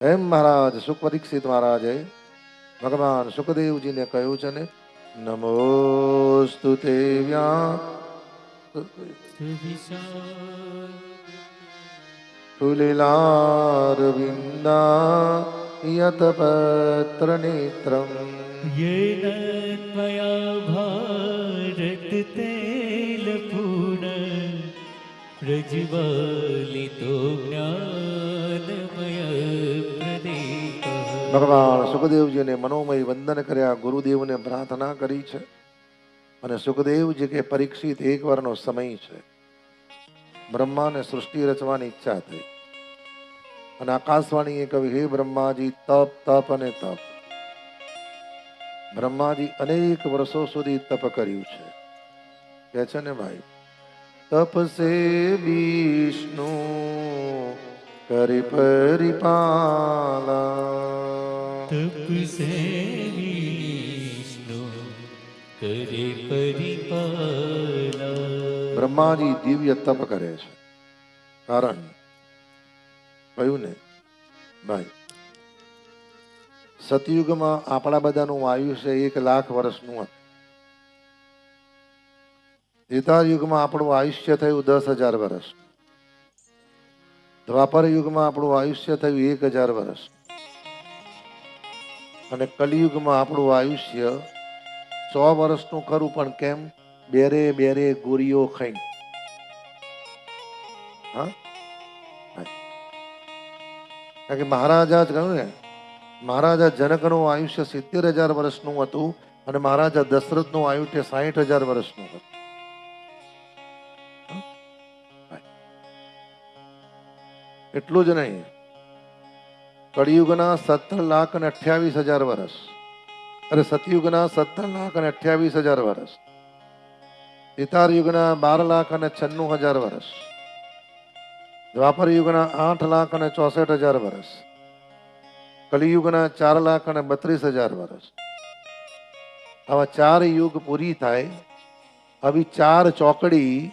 એમ મહારાજ સુખ પરીક્ષિત મહારાજે ભગવાન સુખદેવજીને કહ્યું છે ને નમોસ્તુ તે વ્યા તુલિલારવિંદા યત પત્ર નેત્રમ येन त्वया भारततैलपूर्ण प्रज्वालितो ज्ञानमय प्रदीपः ભગવાન સુખદેવજીને મનોમય વંદન કર્યા, ગુરુદેવને પ્રાર્થના કરી છે. અને સુખદેવજી કે પરીક્ષિત એક વારનો સમય છે. બ્રહ્માને સૃષ્ટિ રચવાની ઈચ્છા થઈ. અને આકાશવાણીએ કહ્યું, હે બ્રહ્માજી, તપ તપ અને તપ. બ્રહ્માજી અનેક વર્ષો સુધી તપ કર્યું છે. કે છે ને ભાઈ, તપ સે વિષ્ણુ ਕਰਿ ਪਰਿਪਾਲਾ ਤਪ ਸੇਵੀਸ਼ਨੋ ਕਰਿ ਪਰਿਪਾਲਾ બ્રહ્માજી દિવ્ય તપ કરે છે. કારણ કહ્યું ને, ભાઈ, સતયુગમાં આપણા બધાનું આયુષ્ય એક લાખ વર્ષનું હતું. ત્રેતા યુગમાં આપણું આયુષ્ય થયું દસ હજાર વર્ષનું દ્વાપર યુગમાં આપણું આયુષ્ય થયું એક હજાર વર્ષ. અને કલિયુગમાં આપણું આયુષ્ય સો વર્ષનું ખરું, પણ કેમ? બેરે બેરે ગોરીઓ ખાઈ. હા? કે મહારાજા જ કહ્યું ને, મહારાજા જનકનું આયુષ્ય સિત્તેર હજાર વર્ષનું હતું અને મહારાજા દશરથનું આયુષ્ય સાહીઠ હજાર વર્ષનું હતું. એટલું જ નહીં. કળિયુગના સત્તર લાખ અને અઠ્યાવીસ હજાર વર્ષ. અરે, સતયુગના સત્તર લાખ અને અઠ્યાવીસ હજાર વર્ષ. ઇતાર યુગના બાર લાખ અને છન્નું હજાર વર્ષ. દ્વાપર યુગના આઠ લાખ અને ચોસઠ હજાર વર્ષ. કલિયુગના ચાર લાખ અને બત્રીસ હજાર વર્ષ. આવા ચાર યુગ પૂરી થાય, આવી ચાર ચોકડી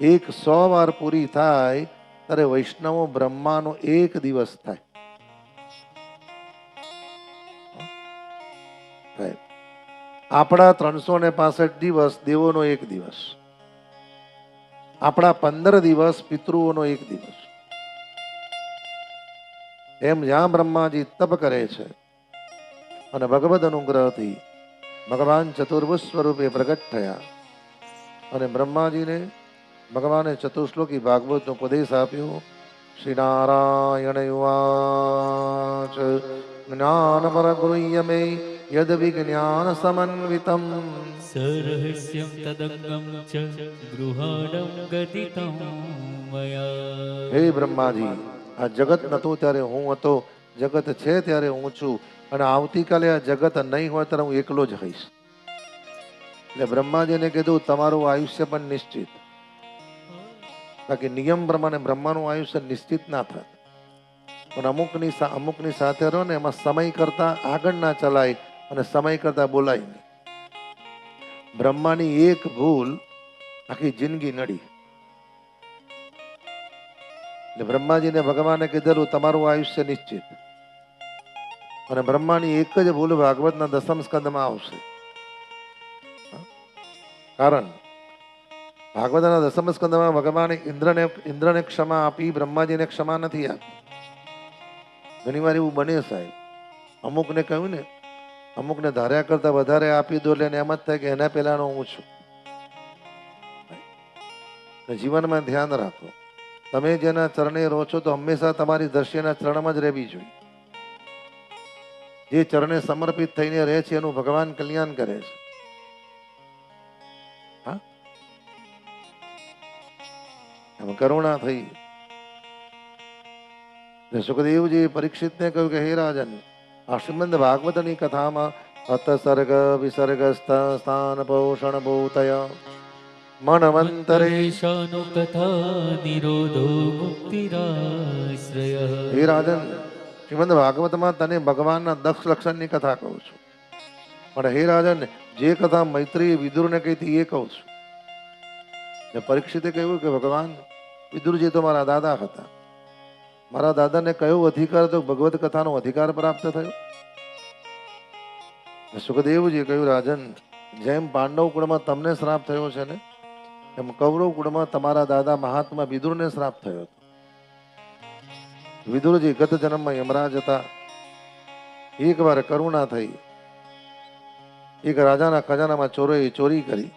એક સો વાર પૂરી થાય ત્યારે વૈષ્ણવો બ્રહ્માનો એક દિવસ થાય. આપણા ત્રણસો ને પાસઠ દિવસ દેવોનો એક દિવસ. આપણા પંદર દિવસ પિતૃઓનો એક દિવસ. એમ જ્યાં બ્રહ્માજી તપ કરે છે અને ભગવદ અનુગ્રહથી ભગવાન ચતુર્ભુજ સ્વરૂપે પ્રગટ થયા અને બ્રહ્માજીને ભગવાને ચતુશ્લોકી ભાગવતનો ઉપદેશ આપ્યો. શ્રી નારાયણ યુવાચ જ્ઞાન પર ગૃહ્યમે યદ વિજ્ઞાન સમન્વિતમ સરહસ્યમ તદંગમ ચ ગૃહાણમ ગતિતમ મયા હે બ્રહ્માજી આ જગત નતો ત્યારે હું હતો. જગત છે ત્યારે હું છું. અને આવતીકાલે આ જગત નહીં હોય ત્યારે હું એકલો જ હઈશ એટલે બ્રહ્માજીને કીધું તમારું આયુષ્ય પણ નિશ્ચિત. બાકી નિયમ પ્રમાણે બ્રહ્માનું આયુષ્ય નિશ્ચિત ના થાય. પણ અમુકની અમુકની સાથે રહો ને એમાં સમય કરતા આગળ ના ચલાય અને સમય કરતા બોલાય નહીં. બ્રહ્માની એક ભૂલ આખી જિંદગી નડી. એટલે બ્રહ્માજીને ભગવાને કીધેલું, તમારું આયુષ્ય નિશ્ચિત. અને બ્રહ્માની એક જ ભૂલ ભાગવતના દસમ સ્કંદમાં આવશે. કારણ ભાગવતના દસમ સ્કંદમાં ભગવાને ઇન્દ્રને ઇન્દ્રને ક્ષમા આપી, બ્રહ્માજીને ક્ષમા નથી આપી. ઘણી વાર એવું બને સાહેબ. અમુકને કહ્યું ને, અમુકને ધાર્યા કરતા વધારે આપી દો એટલે એમ જ થાય કે એના પહેલાનો હું છું. જીવનમાં ધ્યાન રાખો. તમે જેના ચરણે રહો છો તો હંમેશા તમારી દ્રશ્યના ચરણમાં જ રહેવી જોઈએ. જે ચરણે સમર્પિત થઈને રહે છે એનું ભગવાન કલ્યાણ કરે છે. હા? કરુણા થઈ. સુખદેવજી પરીક્ષિતને કહ્યું કે, હે રાજન, આ શ્રીમદ ભાગવતની કથામાં અતસર્ગ વિસર્ગ સ્થાન પોષણ ભૂતય. ભાગવતમાં તને ભગવાનના દક્ષ લક્ષણની કથા કહું છું. પણ હે રાજન, જે કથા મૈત્રી વિદુરને કહી હતી એ કહું છું. પરીક્ષિતે કહ્યું કે, ભગવાન વિદુરજી તો મારા દાદા હતા. મારા દાદાને કયો અધિકાર તો ભગવત કથાનો અધિકાર પ્રાપ્ત થયો? સુખદેવજીએ કહ્યું, રાજન, જેમ પાંડવ કુળમાં તમને શ્રાપ થયો છે ને, એમ કૌરવ કુળમાં તમારા દાદા મહાત્મા વિદુરને શ્રાપ થયો હતો. વિદુરજી ગત જન્મમાં યમરાજ હતા. એકવાર કરુણા થઈ. એક રાજાના ખજાનામાં ચોરોએ ચોરી કરી.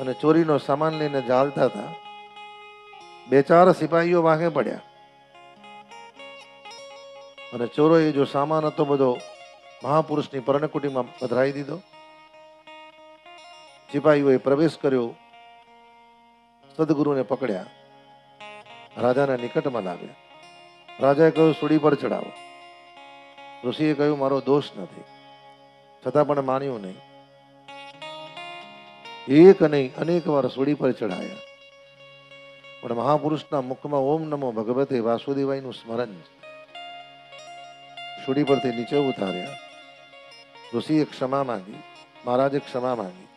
અને ચોરીનો સામાન લઈને જાળતા હતા. બે ચાર સિપાહીઓ વાંકે પડ્યા. અને ચોરોએ જો સામાન હતો બધો મહાપુરુષની પર્ણકુટીમાં પધરાવી દીધો. સિપાહીઓએ પ્રવેશ કર્યો. સદગુરુને પકડ્યા. રાજાના નિકટમાં લાવ્યા. રાજાએ કહ્યું, સુડી પર ચડાવો ઋષિએ કહ્યું, મારો દોષ નથી. છતાં પણ માન્યું નહીં. એક નહીં અનેક વાર સુડી પર ચડાયા પણ મહાપુરુષના મુખમાં ઓમ નમો ભગવતે વાસુદેવાયનું સ્મરણ છોડી પરથી નીચે ઉતાર્યા. ઋષિએ ક્ષમા માંગી, મહારાજે ક્ષમા માંગી.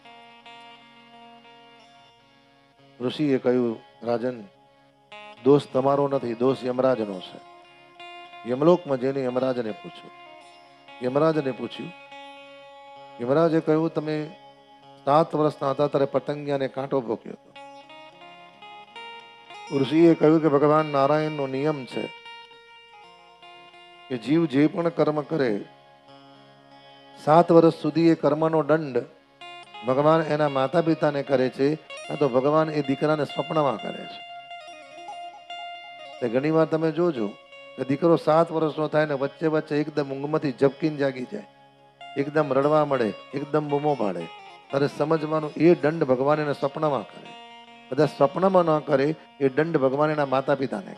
ઋષિએ કહ્યું, રાજન, દોષ તમારો નથી, દોષ યમરાજનો છે. યમલોકમાં જઈને યમરાજને પૂછ્યું. યમરાજને પૂછ્યું, યમરાજે કહ્યું, તમે સાત વર્ષના હતા, ત્યારે પતંગિયાને કાંટો ભોગ્યો હતો. ઋષિએ કહ્યું કે ભગવાન નારાયણનો નિયમ છે કે જીવ જે પણ કર્મ કરે, સાત વર્ષ સુધી એ કર્મનો દંડ ભગવાન એના માતા પિતાને કરે છે કાં તો ભગવાન એ દીકરાને સ્વપ્નમાં કરે છે. તે ઘણી વાર તમે જોજો કે દીકરો સાત વર્ષનો થાય ને વચ્ચે વચ્ચે એકદમ ઊંઘમાંથી ઝબકીને જાગી જાય, એકદમ રડવા મળે, એકદમ બૂમો પાડે, ત્યારે સમજવાનું એ દંડ ભગવાન એને સ્વપ્નમાં કરે. બધા સ્વપ્નમાં ન કરે એ દંડ ભગવાન એના માતા પિતાને.